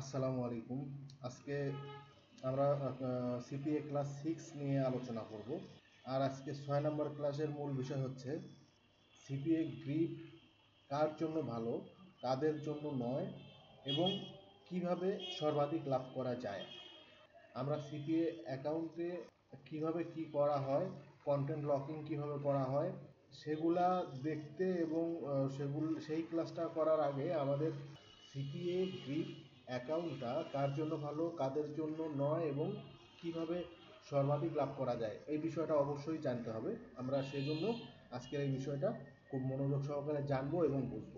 আসসালামু আলাইকুম। আজকে আমরা সিপিএ ক্লাস সিক্স নিয়ে আলোচনা করব। আর আজকে ছয় নম্বর ক্লাসের মূল বিষয় হচ্ছে, সিপিএ গ্রিপ কার জন্য ভালো, কাদের জন্য নয়, এবং কীভাবে সর্বাধিক লাভ করা যায়। আমরা সিপিএ অ্যাকাউন্টে কীভাবে কি করা হয় কন্টেন্ট লকিং কীভাবে করা হয়, সেগুলা দেখতে এবং সেগুল, সেই ক্লাসটা করার আগে আমাদের সিপিএ গ্রিপ অ্যাকাউন্টটা কার জন্য ভালো, কাদের জন্য নয় এবং কীভাবে সর্বাধিক লাভ করা যায়, এই বিষয়টা অবশ্যই জানতে হবে। আমরা সেজন্য আজকের এই বিষয়টা খুব মনোযোগ সহকারে জানব এবং বুঝব।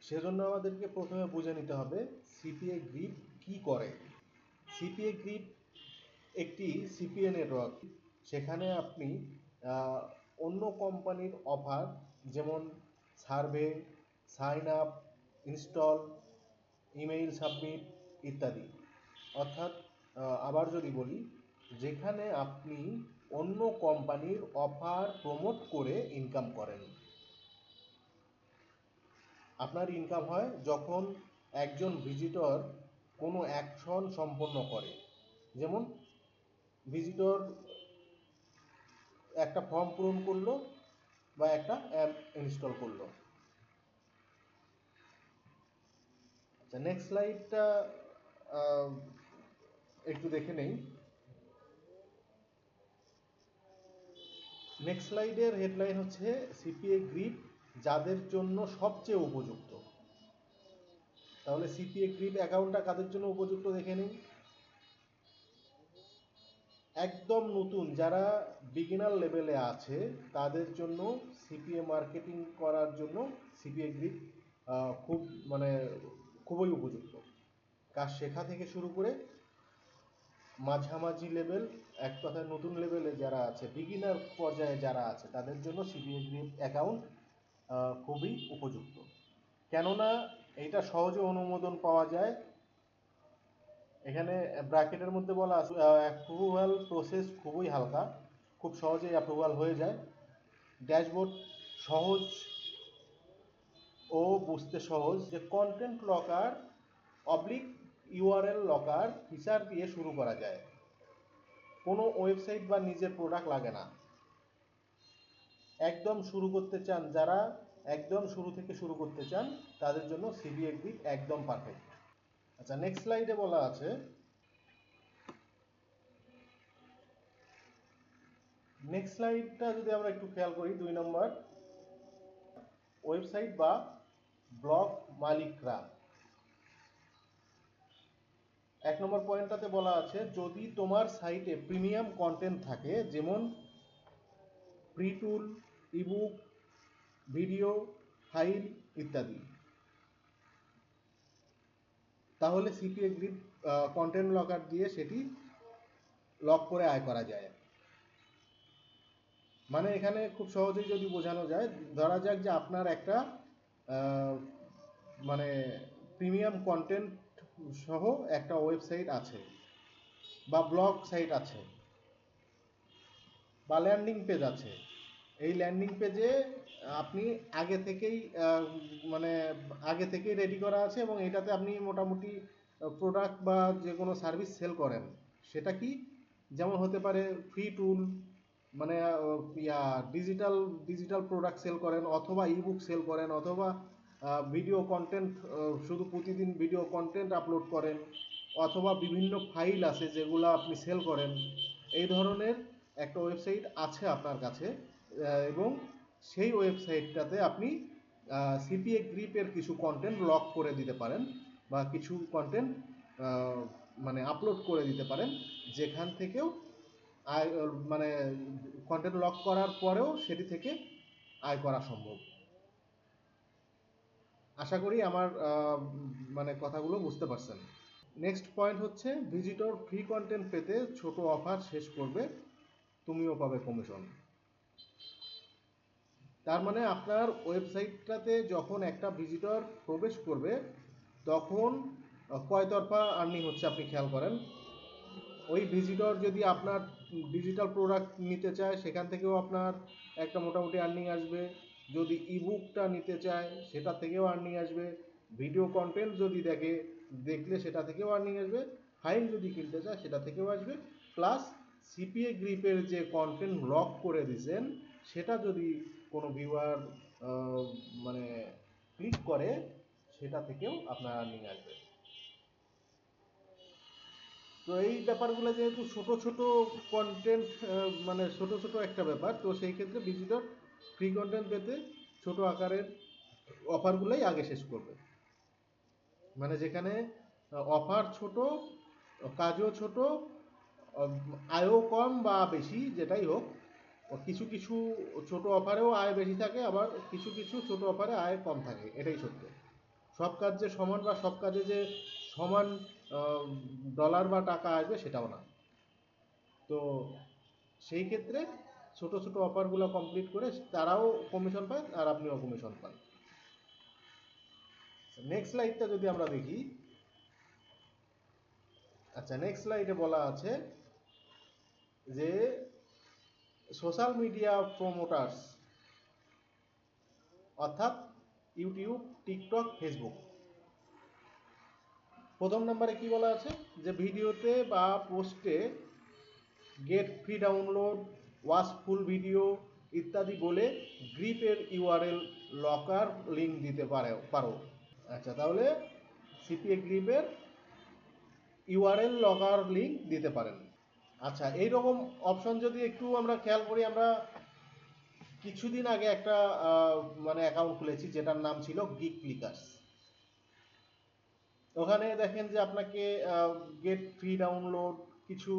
সেজন্য আমাদেরকে প্রথমে বুঝে নিতে হবে সিপিএ গ্রিপ কি করে। সিপিএ গ্রিপ একটি সিপিএ নেটওয়ার্ক। সেখানে আপনি অন্য কোম্পানির অফার, যেমন survey, sign up, install, email submit ইত্যাদি। অর্থাৎ আবার যদি বলি, যেখানে আপনি অন্য কোম্পানির অফার প্রমোট করে ইনকাম করেন। আপনার ইনকাম হয় যখন একজন ভিজিটর কোনো অ্যাকশন সম্পন্ন করে। যেমন ভিজিটর একটা ফর্ম পূরণ করল বা একটা অ্যাপ ইনস্টল করল। আচ্ছা নেক্সট স্লাইডটা একটু দেখে নেই। নেক্সট স্লাইডের হেডলাইন হচ্ছে সিপিএ গ্রিপ যাদের জন্য সবচেয়ে উপযুক্ত। তাহলে সিপিএ গ্রিপ অ্যাকাউন্টটা কাদের জন্য উপযুক্ত দেখে নিন। একদম নতুন, যারা বিগিনার লেভেলে আছে, তাদের জন্য সিপিএ মার্কেটিং করার জন্য সিপিএ গ্রিপ খুব মানে খুবই উপযুক্ত। কাজ শেখা থেকে শুরু করে মাঝামাঝি লেভেল এক কথায় নতুন লেভেলে যারা আছে বিগিনার পর্যায়ে যারা আছে, তাদের জন্য সিপিএ গ্রিপ অ্যাকাউন্ট খুবই উপযুক্ত। কেননা এটা সহজে অনুমোদন পাওয়া যায় এখানে ব্র্যাকেটের মধ্যে বলা আছে অ্যাপ্রুভাল প্রসেস খুবই হালকা, খুব সহজেই অ্যাপ্রুভাল হয়ে যায়। ড্যাশবোর্ড সহজ ও বুঝতে সহজ। যে content locker oblique URL locker feature দিয়ে শুরু করা যায়। কোনো ওয়েবসাইট বা নিজের প্রোডাক্ট লাগে না। একদম শুরু করতে চান, যারা একদম শুরু থেকে শুরু করতে চান, তাদের জন্য সিবিএ একদম পারফেক্ট আচ্ছা নেক্সট স্লাইডে বলা আছে। নেক্সট স্লাইডটা যদি আমরা একটু খেয়াল করি, দুই নম্বর ওয়েবসাইট বা ব্লগ মালিকরা। এক নম্বর পয়েন্টটাতে বলা আছে, যদি তোমার সাইটে প্রিমিয়াম কন্টেন্ট থাকে, যেমন free tool ebook video file ইত্যাদি তাহলে সিপিএ গ্রিপ কন্টেন্ট লকার দিয়ে সেটি লক করে আয় করা যায়। মানে এখানে খুব সহজেই যদি বোঝানো যায়, ধরা যাক যে আপনার একটা মানে প্রিমিয়াম কন্টেন্ট সহ একটা ওয়েবসাইট আছে বা ব্লগ সাইট আছে বা ল্যান্ডিং পেজ আছে। এই ল্যান্ডিং পেজে আপনি আগে থেকেই মানে আগে থেকেই রেডি করা আছে এবং এটাতে আপনি মোটামুটি প্রোডাক্ট বা যে কোনো সার্ভিস সেল করেন। সেটা কি? যেমন হতে পারে ফ্রি টুল মানে ইয়া ডিজিটাল ডিজিটাল প্রোডাক্ট সেল করেন অথবা ইবুক সেল করেন অথবা ভিডিও কন্টেন্ট শুধু প্রতিদিন ভিডিও কন্টেন্ট আপলোড করেন অথবা বিভিন্ন ফাইল আছে যেগুলো আপনি সেল করেন। এই ধরনের একটা ওয়েবসাইট আছে আপনার কাছে। এবং সেই ওয়েবসাইটটাতে আপনি সিপিএ গ্রিপের কিছু কন্টেন্ট লক করে দিতে পারেন বা কিছু কন্টেন্ট মানে আপলোড করে দিতে পারেন। যেখান থেকেও আয় মানে কন্টেন্ট লক করার পরেও সেটি থেকে আয় করা সম্ভব। আশা করি আমার মানে কথাগুলো বুঝতে পারছেন। নেক্সট পয়েন্ট হচ্ছে ভিজিটর ফ্রি কন্টেন্ট পেতে ছোট অফার শেষ করবে, তুমিও পাবে কমিশন তার মানে আপনার ওয়েবসাইটটাতে যখন একটা ভিজিটর প্রবেশ করবে, তখন কয়তরফা আর্নিং হচ্ছে আপনি খেয়াল করেন? ওই ভিজিটর যদি আপনার ডিজিটাল প্রোডাক্ট নিতে চায়, সেখান থেকেও আপনার একটা মোটামুটি আর্নিং আসবে। যদি ইবুকটা নিতে চায়, সেটা থেকেও আর্নিং আসবে। ভিডিও কন্টেন্ট যদি দেখে, দেখলে সেটা থেকেও আর্নিং আসবে। ফাইল যদি কিনতে চায়, সেটা থেকেও আসবে। প্লাস সিপিএ গ্রিপের যে কন্টেন্ট লক করে দিয়েছেন, সেটা যদি কোনো ভিউয়ার মানে ক্লিক করে সেটা থেকেও আপনার আর্নিং আসবে তো এই ব্যাপারগুলো যেহেতু ছোট ছোট কন্টেন্ট মানে ছোট ছোট একটা ব্যাপার, তো সেই ক্ষেত্রে ভিজিটর ফ্রি কন্টেন্ট পেতে ছোট আকারের অফারগুলোই আগে শেষ করবে। মানে যেখানে অফার ছোট, কাজও ছোট আয়ও কম বা বেশি যেটাই হোক কিছু কিছু ছোট অফারেও আয় বেশি থাকে, আবার কিছু কিছু ছোট অফারে আয় কম থাকে, এটাই সত্য। সব কাজ যে সমান বা সব কাজে যে সমান ডলার বা টাকা আসবে সেটাও না। তো সেই ক্ষেত্রে ছোট ছোট অফারগুলো কমপ্লিট করে তারাও কমিশন পায় আর আপনিও কমিশন পান। নেক্সট স্লাইডটা যদি আমরা দেখি আচ্ছা নেক্সট স্লাইডে বলা আছে যে সোশ্যাল মিডিয়া প্রমোটার্স, অর্থাৎ ইউটিউব, টিকটক, ফেসবুক। প্রথম নম্বরে কি বলা আছে? যে ভিডিওতে বা পোস্টে get free download watch full video ইত্যাদি বলে গ্রিপের ইউআরএল, লকার লিঙ্ক দিতে পারে, পারো। আচ্ছা তাহলে সিপিএ গ্রিপের ইউআরএল, লকার লিঙ্ক দিতে পারেন। আচ্ছা এইরকম অপশন যদি একটু আমরা খেয়াল করি, আমরা কিছুদিন আগে একটা মানে অ্যাকাউন্ট খুলেছি যেটার নাম ছিল গিক ক্লিকার্স ওখানে দেখেন যে আপনাকে গেট ফ্রি ডাউনলোড কিছু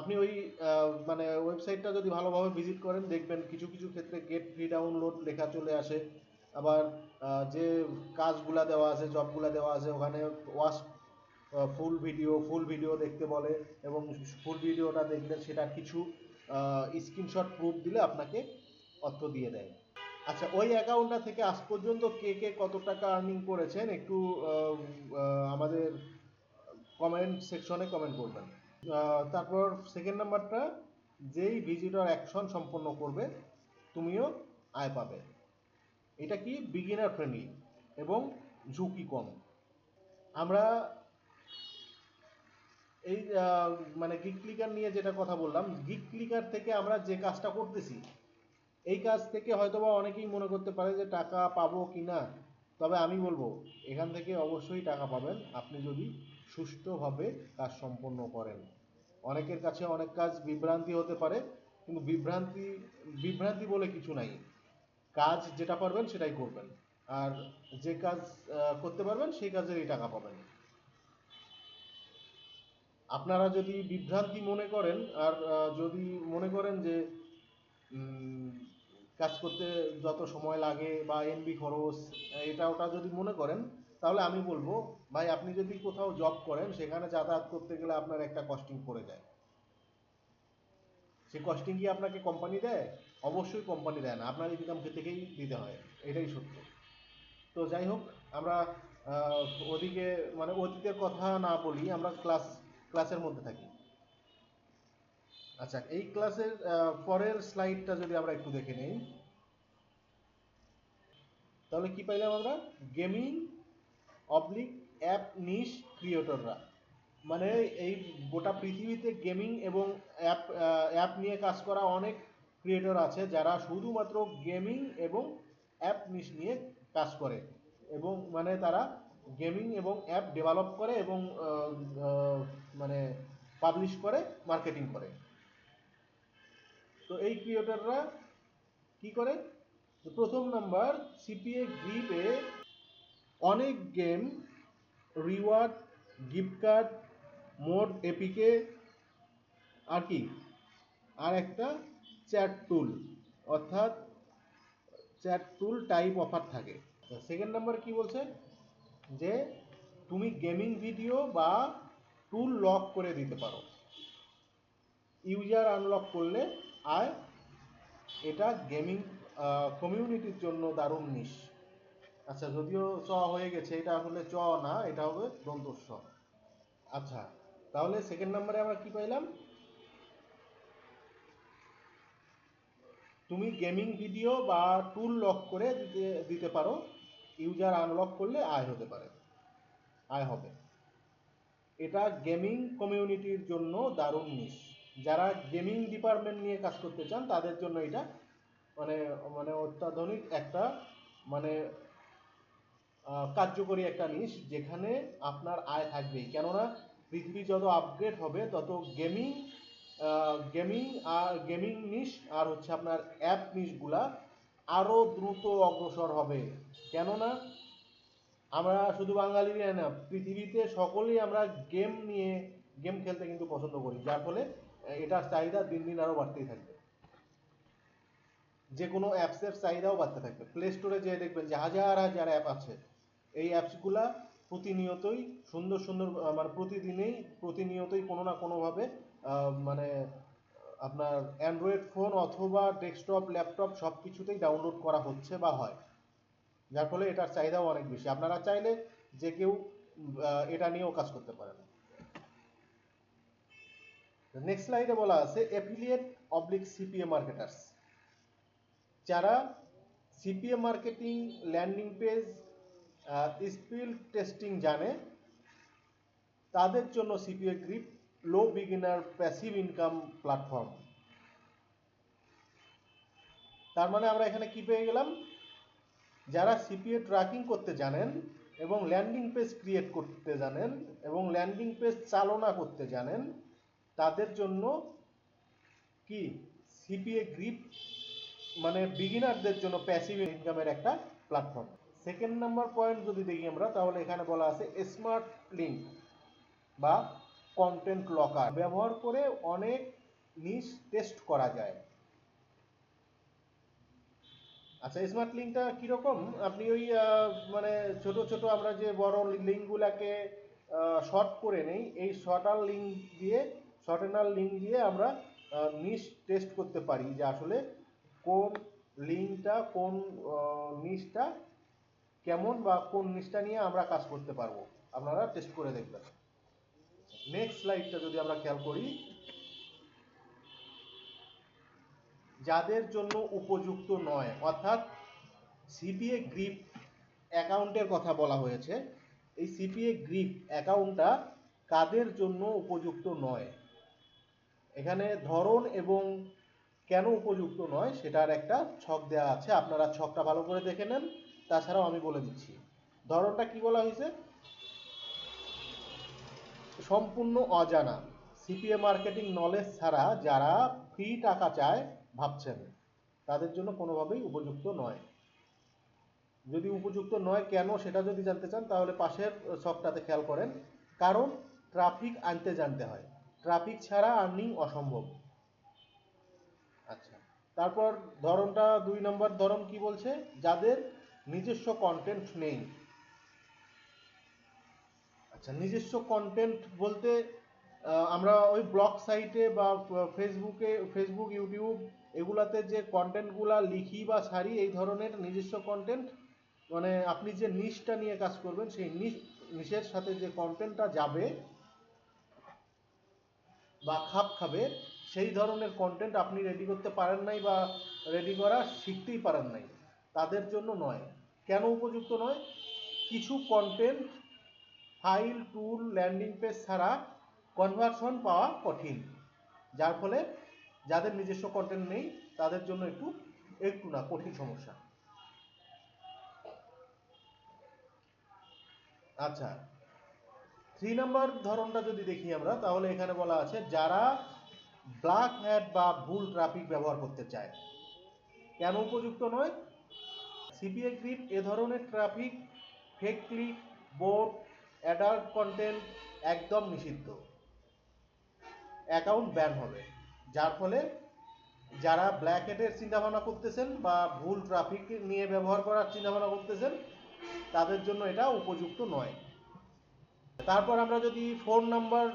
আপনি ওই মানে ওয়েবসাইটটা যদি ভালোভাবে ভিজিট করেন, দেখবেন কিছু কিছু ক্ষেত্রে গেট ফ্রি ডাউনলোড লেখা চলে আসে। আবার যে কাজগুলা দেওয়া আছে জবগুলা দেওয়া আছে, ওখানে watch full video full video দেখতে বলে এবং ফুল ভিডিওটা দেখলে সেটা কিছু স্ক্রিনশট প্রুফ দিলে আপনাকে অর্থ দিয়ে দেয়। আচ্ছা ওই অ্যাকাউন্টটা থেকে আজ পর্যন্ত কে কে কত টাকা আর্নিং করেছেন একটু আমাদের কমেন্ট সেকশনে কমেন্ট করবেন। তারপর সেকেন্ড নাম্বারটা যেই ভিজিটর অ্যাকশন সম্পন্ন করবে, তুমিও আয় পাবে। এটা কি বিগিনার ফ্রেন্ডলি এবং ঝুঁকি কম। আমরা এই মানে গিক ক্লিকার নিয়ে যেটা কথা বললাম গিক ক্লিকার থেকে আমরা যে কাজটা করতেছি, এই কাজ থেকে হয়তোবা অনেকেই মনে করতে পারে যে টাকা পাবো কি না তবে আমি বলব, এখান থেকে অবশ্যই টাকা পাবেন। আপনি যদি সুষ্ঠুভাবে কাজ সম্পন্ন করেন। অনেকের কাছে অনেক কাজ বিভ্রান্তি হতে পারে, কিন্তু বিভ্রান্তি বিভ্রান্তি বলে কিছু নাই। কাজ যেটা পারবেন সেটাই করবেন। আর যে কাজ করতে পারবেন, সেই কাজেরই টাকা পাবেন। আপনারা যদি বিভ্রান্তি মনে করেন আর যদি মনে করেন যে কাজ করতে যত সময় লাগে বা এমবি খরচ, এটা ওটা যদি মনে করেন, তাহলে আমি বলব, ভাই, আপনি যদি কোথাও জব করেন, সেখানে যাতায়াত করতে গেলে আপনার একটা কস্টিং পড়ে যায়। সেই কস্টিং কি আপনাকে কোম্পানি দেয়? অবশ্যই কোম্পানি দেয় না। আপনার ইনকাম থেকেই দিতে হয়। এটাই সত্য। তো যাই হোক, আমরা ওদিকে মানে অতীতের কথা না বলি, আমরা ক্লাস ক্লাসের মধ্যে থাকি। আচ্ছা এই ক্লাসের পরের স্লাইডটা যদি আমরা একটু দেখে নিই, তাহলে কি পাইলাম আমরা? গেমিং অবলিক অ্যাপ নিশ ক্রিয়েটররা মানে এই গোটা পৃথিবীতে গেমিং এবং অ্যাপ অ্যাপ নিয়ে কাজ করা অনেক ক্রিয়েটর আছে, যারা শুধুমাত্র গেমিং এবং অ্যাপ নিশ নিয়ে কাজ করে। এবং মানে তারা গেমিং এবং অ্যাপ ডেভেলপ করে এবং মানে পাবলিশ করে মার্কেটিং করে। তো এই ক্রিয়েটররা কি করে? প্রথম নাম্বার সিপিএ গ্রিপে অনেক game reward gift card mod APK আর কি? আর একটা চ্যাট টুল অর্থাৎ চ্যাট টুল টাইপ অফার থাকে। সেকেন্ড নাম্বার কি বলছে? যে তুমি গেমিং ভিডিও বা টুল লক করে দিতে পারো। ইউজার আনলক করলে আর এটা গেমিং কমিউনিটির জন্য দারুণ নিশ আচ্ছা যদিও চ হয়ে গেছে, এটা আসলে চ না, এটা হবে দন্তস্ব। আচ্ছা তাহলে সেকেন্ড নাম্বারে আমরা কি পাইলাম? তুমি গেমিং ভিডিও বা টুল লক করে দিতে দিতে পারো। ইউজার আনলক করলে আয় হতে পারে। আয় হবে। এটা গেমিং কমিউনিটির জন্য দারুণ নিশ যারা গেমিং ডিপার্টমেন্ট নিয়ে কাজ করতে চান, তাদের জন্য এটা মানে মানে অত্যাধুনিক একটা মানে কার্যকরী একটা নিশ যেখানে আপনার আয় থাকবেই। কেননা পৃথিবী যত আপগ্রেড হবে, তত গেমিং গেমিং আর গেমিং নিশ আর হচ্ছে আপনার অ্যাপ নিশগুলা আরও দ্রুত অগ্রসর হবে। কেননা, আমরা শুধু বাঙালিরই না, পৃথিবীতে সকলেই আমরা গেম নিয়ে গেম খেলতে কিন্তু পছন্দ করি। যার ফলে এটার চাহিদা দিন দিন আরও বাড়তেই থাকবে। যে কোনো অ্যাপসের চাহিদাও বাড়তে থাকবে। প্লে স্টোরে যেয়ে দেখবেন যে হাজার হাজার অ্যাপ আছে। এই অ্যাপসগুলা প্রতিনিয়তই সুন্দর সুন্দর মানে প্রতিদিনেই, প্রতিনিয়তই কোনো না কোনোভাবে মানে আপনার অ্যান্ড্রয়েড ফোন অথবা ডেস্কটপ ল্যাপটপ সব কিছুতেই ডাউনলোড করা হচ্ছে বা হয়। যার ফলে এটার চাহিদাও অনেক বেশি। আপনারা চাইলে যে কেউ এটা নিয়েও কাজ করতে পারেন। নেক্সট স্লাইডে বলা আছে অ্যাফিলিয়েট অবলিক সিপিএ মার্কেটার্স যারা CPA marketing landing page split testing জানে, তাদের জন্য CPA grip low beginner passive income platform তার মানে আমরা এখানে কি পেয়ে গেলাম? যারা সিপিএ ট্র্যাকিং করতে জানেন এবং ল্যান্ডিং পেজ ক্রিয়েট করতে জানেন এবং ল্যান্ডিং পেজ চালনা করতে জানেন, তাদের জন্য কি? সিপিএ গ্রিপ মানে বিগিনারদের জন্য প্যাসিভ ইনকামের একটা প্ল্যাটফর্ম সেকেন্ড নাম্বার পয়েন্ট যদি দেখি আমরা, তাহলে এখানে বলা আছে স্মার্ট লিঙ্ক বা কন্টেন্ট লকার ব্যবহার করে অনেক নিশ টেস্ট করা যায়। আচ্ছা স্মার্ট লিঙ্কটা কীরকম? আপনি ওই মানে ছোট ছোট আমরা যে বড় লিঙ্কগুলাকে শর্ট করে নেই, এই শর্টার লিঙ্ক দিয়ে শর্টেনার লিঙ্ক দিয়ে আমরা নিশ টেস্ট করতে পারি যে আসলে কোন লিঙ্কটা কোন নিশটা কেমন বা কোন নিশটা নিয়ে আমরা কাজ করতে পারব। আপনারা টেস্ট করে দেখবেন। নেক্সট স্লাইডটা যদি আমরা খেয়াল করি, যাদের জন্য উপযুক্ত নয়, অর্থাৎ সিপিএ গ্রিপ অ্যাকাউন্টের কথা বলা হয়েছে, এই সিপিএ গ্রিপ অ্যাকাউন্টটা কাদের জন্য উপযুক্ত নয়? এখানে ধরন এবং কেন উপযুক্ত নয় সেটার একটা ছক দেওয়া আছে, আপনারা ছকটা ভালো করে দেখে নেন, তাছাড়াও আমি বলে দিচ্ছি। ধরনটা কি বলা হয়েছে? সম্পূর্ণ অজানা। সিপিএ মার্কেটিং নলেজ ছাড়া যারা ফ্রি টাকা চায় ভাবছেন, তাদের জন্য কোনোভাবেই উপযুক্ত নয়। যদি উপযুক্ত নয়, কেন সেটা যদি জানতে চান, তাহলে পাশের ছকটাতে খেয়াল করেন। কারণ ট্রাফিক আনতে জানতে হয়। ট্রাফিক ছাড়া আর্নিং অসম্ভব। আচ্ছা তারপর ধরনটা, দুই নম্বর ধরন কি বলছে? যাদের নিজস্ব কন্টেন্ট নেই। আচ্ছা নিজস্ব কন্টেন্ট বলতে আমরা ওই ব্লগ সাইটে বা ফেসবুকে ফেসবুক ইউটিউব এগুলাতে যে কন্টেন্টগুলা লিখি বা ছাড়ি, এই ধরনের নিজস্ব কন্টেন্ট মানে আপনি যে নিশটা নিয়ে কাজ করবেন, সেই নিশ নিশের সাথে যে কন্টেন্টটা যাবে বা খাপ খাবে, সেই ধরনের কন্টেন্ট আপনি রেডি করতে পারেন নাই বা রেডি করা শিখতেই পারেন নাই। তাদের জন্য নয়। কেন উপযুক্ত নয়? কিছু content file, tool, landing page ছাড়া কনভার্সন পাওয়া কঠিন। যার ফলে যাদের নিজস্ব কন্টেন্ট নেই, তাদের জন্য একটু একটু না, কঠিন সমস্যা। আচ্ছা থ্রি নাম্বার ধরনটা যদি দেখি আমরা, তাহলে এখানে বলা আছে, যারা ব্ল্যাক হ্যাট বা ভুল ট্রাফিক ব্যবহার করতে চায়। কেন উপযুক্ত নয়? সিপিএ গ্রিপ এ ধরনের traffic fake click bot adult content একদম নিষিদ্ধ। অ্যাকাউন্ট ব্যান হবে। যার ফলে যারা ব্ল্যাক হেডের চিন্তাভাবনা করতেছেন বা ভুল ট্রাফিক নিয়ে ব্যবহার করার চিন্তাভাবনা করতেছেন, তাদের জন্য এটা উপযুক্ত নয়। তারপর আমরা যদি ফোন নাম্বার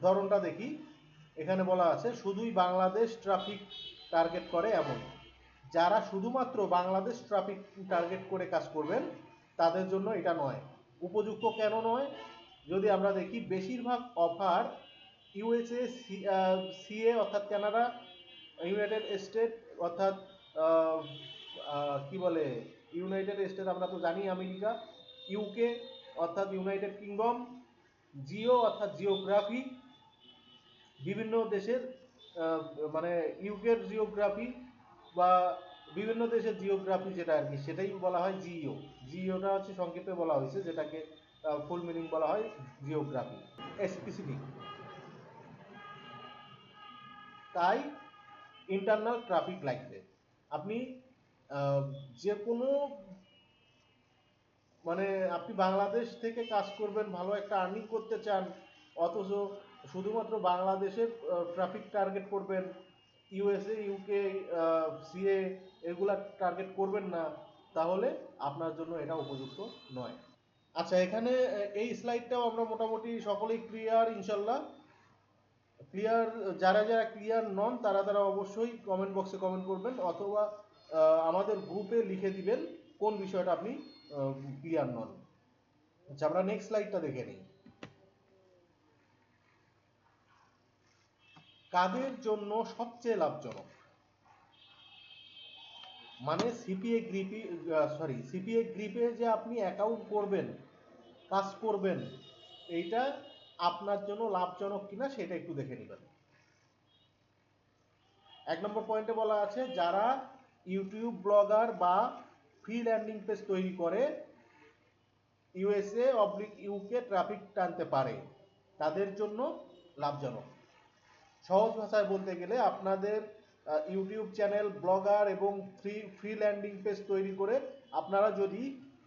ধরনটা দেখি, এখানে বলা আছে, শুধুই বাংলাদেশ ট্রাফিক টার্গেট করে এমন। যারা শুধুমাত্র বাংলাদেশ ট্রাফিক টার্গেট করে কাজ করবেন, তাদের জন্য এটা নয়। উপযুক্ত কেন নয়? যদি আমরা দেখি, বেশিরভাগ অফার ইউএসএ সিএ অর্থাৎ কানাডা ইউনাইটেড স্টেট অর্থাৎ কি বলে? ইউনাইটেড স্টেট আমরা তো জানি আমেরিকা ইউকে অর্থাৎ ইউনাইটেড কিংডম জিও অর্থাৎ জিওগ্রাফি বিভিন্ন দেশের মানে ইউকের জিওগ্রাফি বা বিভিন্ন দেশের জিওগ্রাফি যেটা আর কি, সেটাই বলা হয় জিও জিওটা হচ্ছে সংক্ষেপে বলা হয়েছে, যেটাকে ফুল মিনিং বলা হয় জিওগ্রাফি স্পেসিফিক তাই ইন্টারনাল ট্রাফিক লাগবে আপনি যে কোনো মানে আপনি বাংলাদেশ থেকে কাজ করবেন, ভালো একটা আর্নিং করতে চান, অথচ শুধুমাত্র বাংলাদেশের ট্রাফিক টার্গেট করবেন ইউএসএ ইউকে সিএ এগুলা টার্গেট করবেন না, তাহলে আপনার জন্য এটা উপযুক্ত নয়। আচ্ছা এখানে এই স্লাইডটাও আমরা মোটামুটি সকলেই ক্লিয়ার ইনশাল্লাহ। ক্লিয়ার যারা যারা ক্লিয়ার নন, তারা তারা অবশ্যই কমেন্ট বক্সে কমেন্ট করবেন, অথবা আমাদের গ্রুপে লিখে দিবেন কোন বিষয়টা আপনি ক্লিয়ার নন। আচ্ছা আমরা নেক্সট স্লাইডটা দেখে নিই। কাদের জন্য সবচেয়ে লাভজনক? মানে সিপিএ গ্রিপি সরি সিপিএ গ্রিপে যে আপনি অ্যাকাউন্ট করবেন, কাজ করবেন, এইটা আপনার জন্য লাভজনক কিনা সেটা একটু দেখে নেবেন। এক নম্বর পয়েন্টে বলা আছে, যারা ইউটিউব ব্লগার বা ফ্রি ল্যান্ডিং পেজ তৈরি করে ইউএসএ অবলিক ইউকে ট্রাফিক টানতে পারে, তাদের জন্য লাভজনক। সহজ ভাষায় বলতে গেলে আপনাদের ইউটিউব চ্যানেল, ব্লগার এবং ফ্রি ফ্রি ল্যান্ডিং পেজ তৈরি করে আপনারা যদি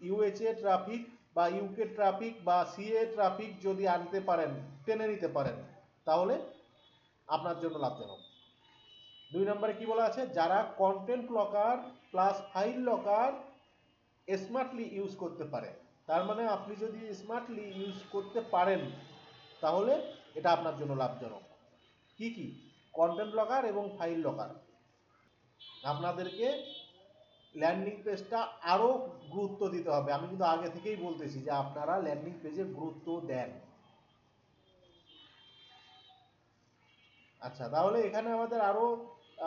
ইউএচএ ট্রাফিক বা ইউকে ট্রাফিক বা সিএ ট্রাফিক যদি আনতে পারেন, টেনে নিতে পারেন, তাহলে আপনার জন্য লাভজনক। দুই নম্বরে কি বলা আছে? যারা content locker plus file locker smartly use করতে পারে। তার মানে আপনি যদি স্মার্টলি ইউজ করতে পারেন, তাহলে এটা আপনার জন্য লাভজনক। কি কি? কন্টেন্ট লকার এবং ফাইল লকার আপনাদেরকে ল্যান্ডিং পেজটা আরও গুরুত্ব দিতে হবে। আমি কিন্তু আগে থেকেই বলতেছি যে আপনারা ল্যান্ডিং পেজে গুরুত্ব দেন। আচ্ছা তাহলে এখানে আমাদের আরও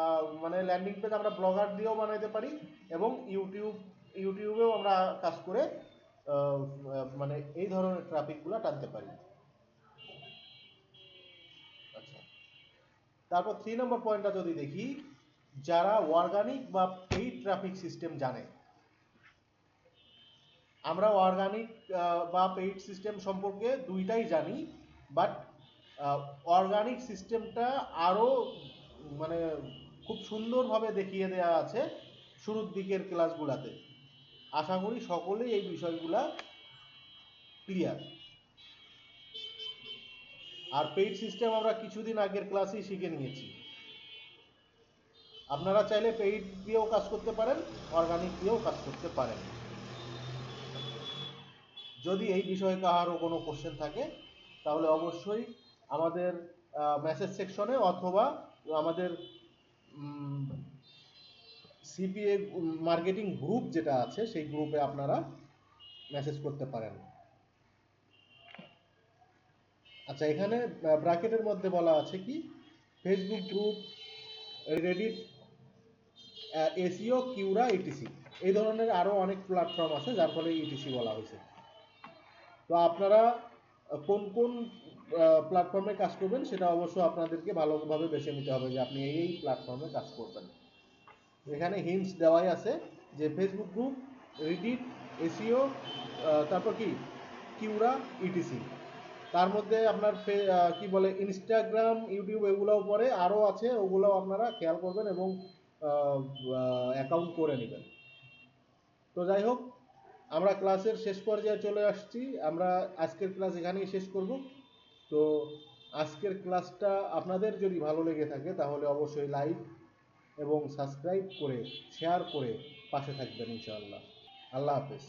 আহ, মানে ল্যান্ডিং পেজ আমরা ব্লগার দিয়েও বানাইতে পারি এবং ইউটিউব ইউটিউবেও আমরা কাজ করে মানে এই ধরনের ট্রাফিকগুলো টানতে পারি। তারপর থ্রি নম্বর পয়েন্টটা যদি দেখি, যারা অর্গানিক বা পেইড ট্রাফিক সিস্টেম জানে, আমরা অর্গানিক বা পেইড সিস্টেম সম্পর্কে দুইটাই জানি বাট অর্গানিক সিস্টেমটা আরও মানে খুব সুন্দরভাবে দেখিয়ে দেওয়া আছে শুরুর দিকের ক্লাসগুলাতে আশা করি সকলেই এই বিষয়গুলা ক্লিয়ার আর পেইড সিস্টেম আমরা কিছুদিন আগের ক্লাসেই শিখে নিয়েছি। আপনারা চাইলে পেইড দিয়েও কাজ করতে পারেন অর্গানিক দিয়েও কাজ করতে পারেন। যদি এই বিষয়ে কারও কোনো কোশ্চেন থাকে, তাহলে অবশ্যই আমাদের মেসেজ সেকশনে অথবা আমাদের সিপিএ মার্কেটিং গ্রুপ যেটা আছে, সেই গ্রুপে আপনারা মেসেজ করতে পারেন। আচ্ছা এখানে ব্র্যাকেটের মধ্যে বলা আছে কি? Facebook group Reddit SEO Quora ETC এই ধরনের আরও অনেক প্ল্যাটফর্ম আছে, যার ফলে ইটিসি বলা হয়েছে। তো আপনারা কোন কোন প্ল্যাটফর্মে কাজ করবেন, সেটা অবশ্য আপনাদেরকে ভালোভাবে বেছে নিতে হবে যে আপনি এই এই প্ল্যাটফর্মে কাজ করবেন। এখানে হিন্টস দেওয়াই আছে যে ফেসবুক গ্রুপ রিডিট এসিও তারপর কি? কিউরা ইটিসি তার মধ্যে আপনার কি বলে ইনস্টাগ্রাম ইউটিউব এগুলোও পরে আরও আছে, ওগুলোও আপনারা খেয়াল করবেন এবং অ্যাকাউন্ট করে নেবেন। তো যাই হোক, আমরা ক্লাসের শেষ পর্যায়ে চলে আসছি। আমরা আজকের ক্লাস এখানেই শেষ করব। তো আজকের ক্লাসটা আপনাদের যদি ভালো লেগে থাকে, তাহলে অবশ্যই লাইক এবং সাবস্ক্রাইব করে শেয়ার করে পাশে থাকবেন, ইনশাআল্লাহ। আল্লাহ হাফেজ।